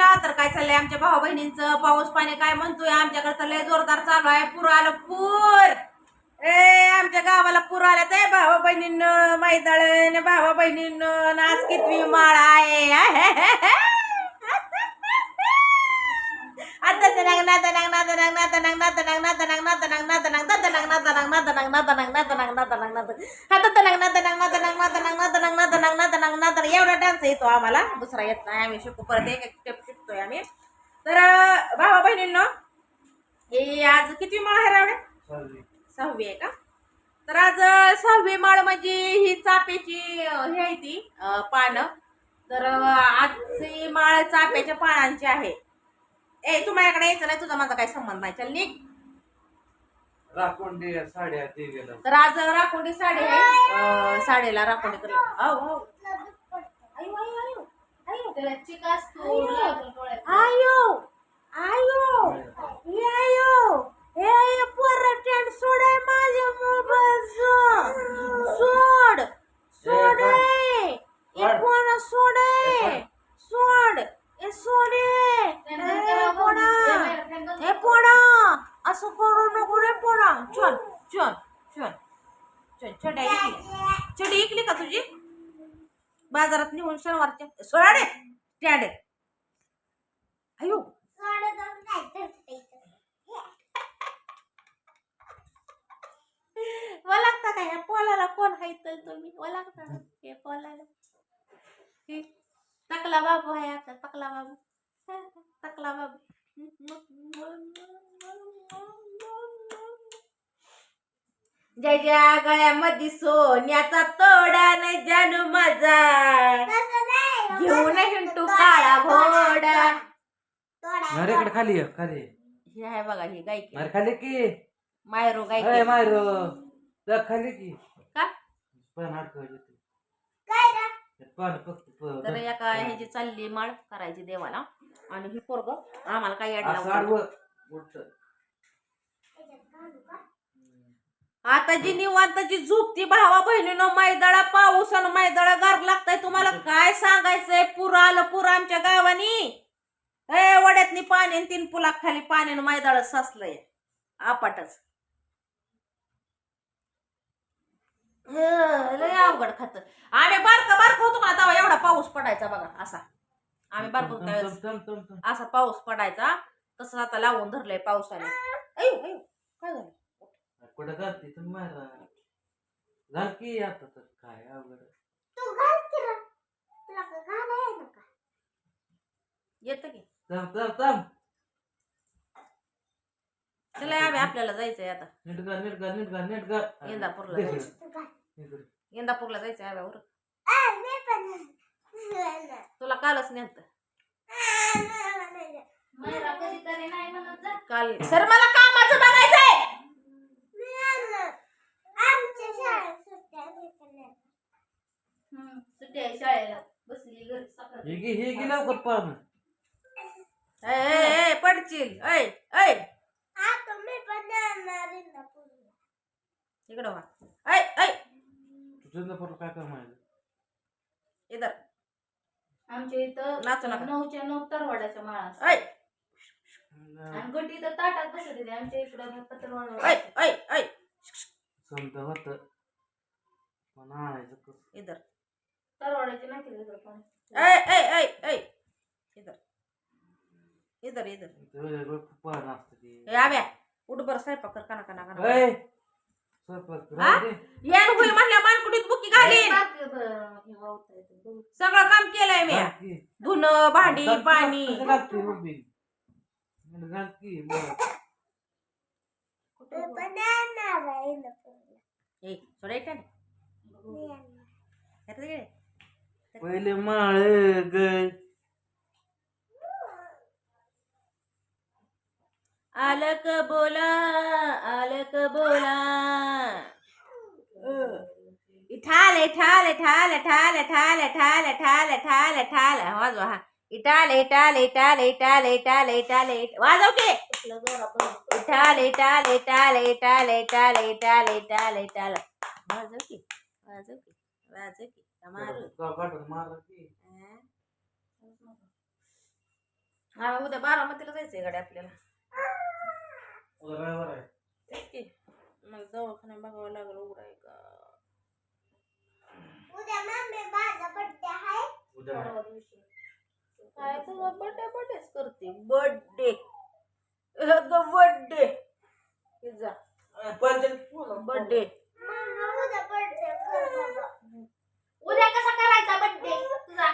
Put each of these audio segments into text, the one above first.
बहिणीला तर काय चाललंय आमच्या भाऊ बहिणींचं पाऊस पाणी काय म्हणतोय आमच्याकडे तर लय जोरदार चालू आहे पूर आलं पूर ए आमच्या गावाला पूर आल्या ते भावा बहिणीनं मैदळ भावा बहिणींनो आज कितवी माळ आहे आता तनंग ना तनंग ना तनंग ना तनंग ना तनंग ना तनंग ना तनंग ना तनंग ना तनंग ना तनंग ना तनंग ना तनंग ना तनंग ना तनंग ना आता तनंग ना तनंग ना तनंग ना तनंग ना तनंग ना तनंग ना तनंग ना तनंग एवढा डान्स येतो आम्हाला दुसरा येत नाही आम्ही शिकू परत एक एक स्टेप शिकतोय आम्ही. तर भावा बहिणींनो हे आज किती माळ आहे रावडे सहावी. आहे का? तर आज सहावी माळ म्हणजे ही चाफ्याची अं, हे आहे ती पानं. तर आजची माळ चाफ्याच्या पानांची आहे. ए तू माझ्याकडे यायचं नाही तुझा माझा काही संबंध नाही. चल निघ. राखोंडी साड्या तर आज राखोंडी साडी आहे. साडीला राखोंडी कर आव, आव. आयो, आयो, आयो. आयो. त्याला चिक असतो लागल डोळ्यात. आयो आयो हे आयो हे आयो पोरं टेंट सोड आहे माझ्या मोबाईल सोड सोड. हे फोन सोड. सोड हे सोड. ए, पोडा. हे पोडा असं करू नको रे पोडा चल चल चल चल चढ्या इकली चढी इकली का तुझी बाजारात निघून शनिवारच्या सोडा टॅड अयो वलागता का पोलाला कोण तुम्ही हे पोलाला तकला बाबू आहे आता बाबू बाबू ज्याच्या गळ्यामध्ये सोन्याचा तोडा नाही जानू माझा. घेऊन हिंटू काळा घोडा. नरेकडे खाली ये, खाली हे आहे बघा ही गायकी नरे खाली की. मायरो अय गायकी मायरो खाली की. का? पण अडकवायचे पण फक्त प- तर एका ह्याची चालली माळ करायची देवाला आणि ही पोरग आम्हाला काही असं अडला आडवं उलटं. आता जी निवांताची झोपती भावा बहिणीनं मैदळा पाऊस आणि मैदळा गार लागताय. तुम्हाला काय सांगायचंय? पूर आलं पूर आमच्या गावानी. ए वड्यातनी पाणी आणि तीन पुलाखाली पाण्यानं मैदाळ साचलंय. आपाटच. हं, लय अवघड खात. आम्ही बारका बारका होतो ना तेव्हा एवढा पाऊस पडायचा बघा असा. आम्ही बारको होतो. असा पाऊस पडायचा. तसं आता लावून धरलंय पावसाने. अयो काय झालं. कुठं घालते तुम मारा घाल की आता तर काय अवघड की तुला येतं की. आपल्याला जायचंय आता. नीट घाल नीट घाल नीट नीट जायचं. तू जायचंय आव्यावर तुला कालच नेमत काल सर मला कामाचं बघायचंय. हम्म, सुट्टी आहे शाळेला. बसली घरी हे घे हे घे लवकर पण ए, ए, ए, पडशील. ऐ ऐ. इकडं ऐ ऐ. तुझं पण काय कर माहिती इधर. आमच्या इथं नाचू नका. नऊच्या नऊ तरवाड्याच्या माळा असतात. ऐ आणि गटी तर ताटात बसत होते आमच्या इकडं पत्रवाड ऐ ऐ ऐ. समजा होत पण आणायचं कसं इधर तरवाड्याचे नाही केले इकडं पण ऐ ऐ ऐ ऐ इधर इधर इधर ते वेगळं पण असतं ते ए आव्या उठ बरं स्वयंपाक कर काना काना काना ऐ, स्वयंपाक हा? राहू दे. यान होईल म्हणल्या मानकुडीत बुकी घालीन बाकी, ब- हे वावता येतं. बघू. सगळं काम केलंय मी घाल की. धुणं भांडी घाल की, पाणी कसं घालते उभी? नीट घाल की, बरं. ए. पहिले माळ ग आलक बोला आलक बोला इठाल इठाल इठाल इठाल इठाल इठाल इठाल इठाल इठाल वाजवा हा इटाल इटाल इटाल इटाल इटाल इटाल इट वाजव की टाले टाले टाले टाले टाले टाले टाले टाल. वाजव की वाजव की वाजव की. हा. उद्या बारा बारामतीला जायचंय गाडी आपल्याला. तेच की. मला दवाखाना बघावं लागलं उघडाय का? काय तुझा बर्थडे बर्थडेच करते. बड्डे बर्थडे बर्थडे उद्या कसा करायचा बर्थडे तुझा.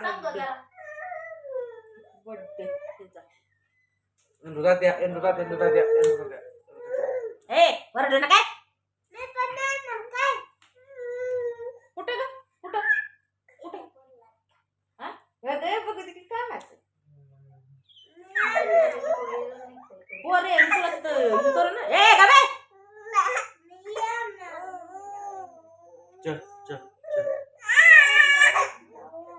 सांग जरा बर्थडे द्या द्या द्या ए ना काय कुठे ग कुठं कुठे हा हे बघ किती कामाचं पोरे तुला तर हे करू ना ए का बे चल चल चल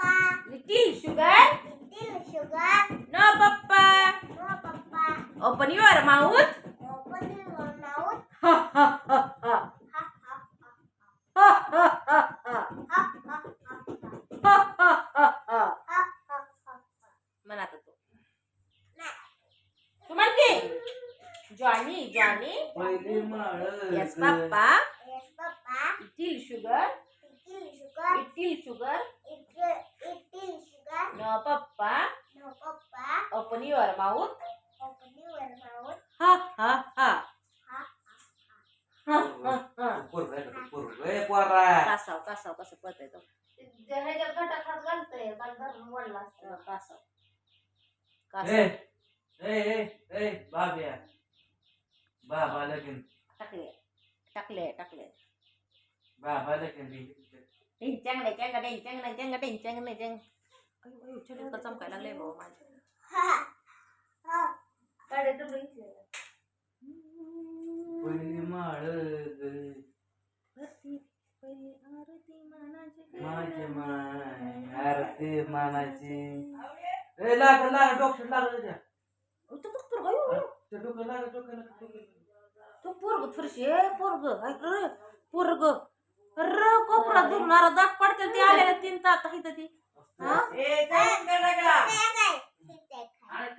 बस खाली निघ चल गाणं पण ओढ नको थांब चहा करायचंय म्हणलेलं कळतं का तुला तुझाचा असलं Johny Johny yes papa little sugar no papa open your mouth म्हणा आता तू तू म्हण की जॉनी जॉनी पहिली माळ yes papa little sugar little sugar no open your mouth हा हा हा. हा हा हा. कासाव कासाव कसं पळतंय तो ते ह्याच्यात घटात हात घालतंय काल धरून वडला असतं. कासाव कासाव ए, ए, ए, बाब्या. बाबा लगीन. टाकले टाकले टाकले. बाबा लगीन. बी. ढिंचांग नाही चंग ढिंचांग नाही चंग ढिंचांग नाही चंग अयो अयो चल चमकायला लागले भाऊ माझे. गाड्या डबडं इथे. पहिली माळ माझी माय आरती मानाची ए लाग लाग डॉक्टर लागलं त्या त्या डोकं लाग डोकं लाग, डोकं लाग. तू पोरग फरशी ए पोरग पोरग. र कोपरा दुखणारा दात पडते ते आलेले तीन तात इथं ती. हा?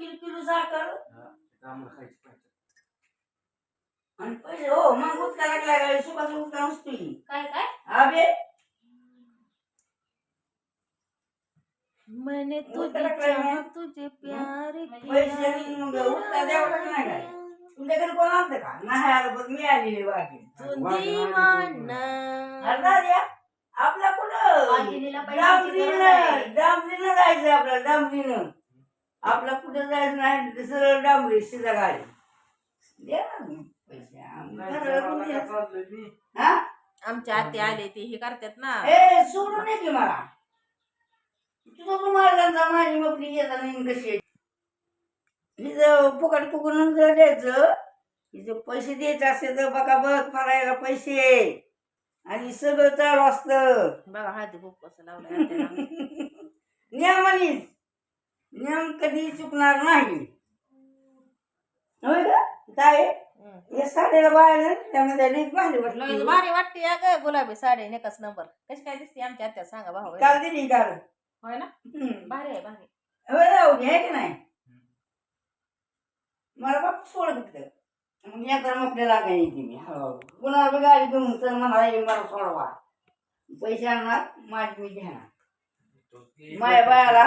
साखर हा. आणि हो मग लागला उचका काय काय? अबे मैंने तुझे चाहा तुझे प्यार पैसे आणि मग उचका द्यावं लागत काय तुमच्याकडे कोण आणतं का? नाही आलं बघ मी आलेली बाकी तू दीवाना अरे दाद्या, आपला कुठं? वाघिणीला पैशाची गरज डांबरीनं डांबरीनं जायचं आपल्याला डांबरीनं. आपला कुठं जायचं नाही सरळ डांबरी सीधा गाडी द्या? हा? आमच्या आते आले ते हे करतात ना. ए सोडू नये की मला. तुझं तुम्हाला माझी मपली येता नाही कशी हिचं फुकट फुकून जर द्यायचं. हिचं पैसे द्यायचे असते तर बघा बघ करायला पैसे. आणि सगळं चालू असतं. बघा हळदी खूप कसं लावलं. नियमानीच नियम कधी चुकणार नाही. होय का? काय. हे साड्याला बाहेर त्यामध्ये भारी वाटते. भारी वाटते या ग गुलाबी साडी नेकच नंबर कशी काय दिसते आमच्या आत्या सांगा भाऊ. काल दिली काल. होय ना. भारी आहे भारी. होय राहू की नाही. मला बाप सोड तिथं मग एकदा मोकळे लागायची मी हळूहळू. कुणाला बी गाडी घेऊन चल म्हणा हे मला सोडवा. पैसे आणणार माझी मी घेणार. माया बायाला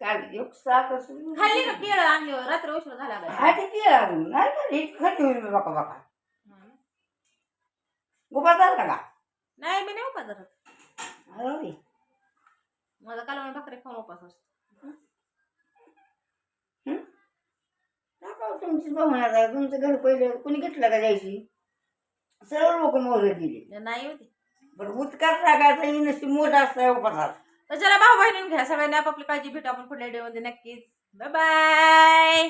काल एक साखर सोडून- खाल्ली का केळ आणली? रात्री उशीर झाला का? हा ते. नाही का हीच खाल्ली होईल मी बका बका. उभा झाला का? नाही मी नाही उपास धरत. अरे रे. माझा कालवण भाकरी खाऊन उपास असतो. टाका हो तुमची बघण्याचा तुमचं घर पहिलं कुणी घेतलं का जायची? सर्व लोक मोहर गेली. नाही होती. बरं उत्कार टाकायचा ही नशी मोठा असता उपासात. तर चला भाऊ बहिणी घ्या. सगळ्यांनी आपापली काळजी भेटू. आपण पुढल्या डेमध्ये नक्कीच. Bye bye